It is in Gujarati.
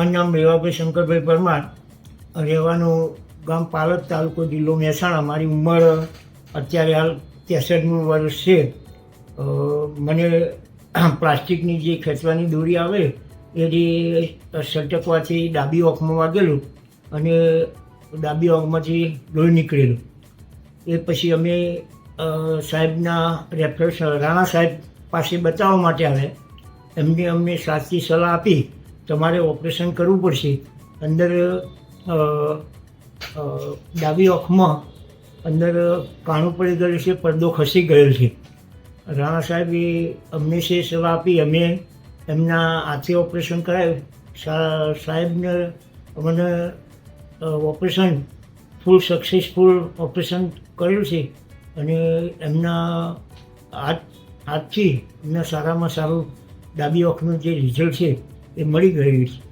મારું નામ રેવાભાઈ શંકરભાઈ પરમાર રહેવાનું ગામ પાલક તાલુકો જિલ્લો મહેસાણા. મારી ઉંમર અત્યારે હાલ ત્રેસઠનું વર્ષ છે. મને પ્લાસ્ટિકની જે ખેંચવાની દોરી આવે, એ જે સટકવાથી ડાબી ઓખમાં વાગેલું અને ડાબી ઓખમાંથી લોહી નીકળેલું. એ પછી અમે સાહેબના રેફરન્સ, રાણા સાહેબ પાસે બતાવવા માટે આવ્યા. એમને અમને સાચી સલાહ આપી. તમારે ઓપરેશન કરવું પડશે. અંદર ડાબી આંખમાં અંદર કાણું પડી ગયેલું છે, પડદો ખસી ગયેલ છે. રાણા સાહેબે અમને છે સેવા આપી, અમે એમના હાથે ઓપરેશન કરાવ્યું સાહેબને અમને ઓપરેશન, ફૂલ સક્સેસફુલ ઓપરેશન કર્યું છે. અને એમના હાથ, હાથથી એમના સારામાં સારું ડાબી આંખનું જે રિઝલ્ટ છે એ મળી ગયું છે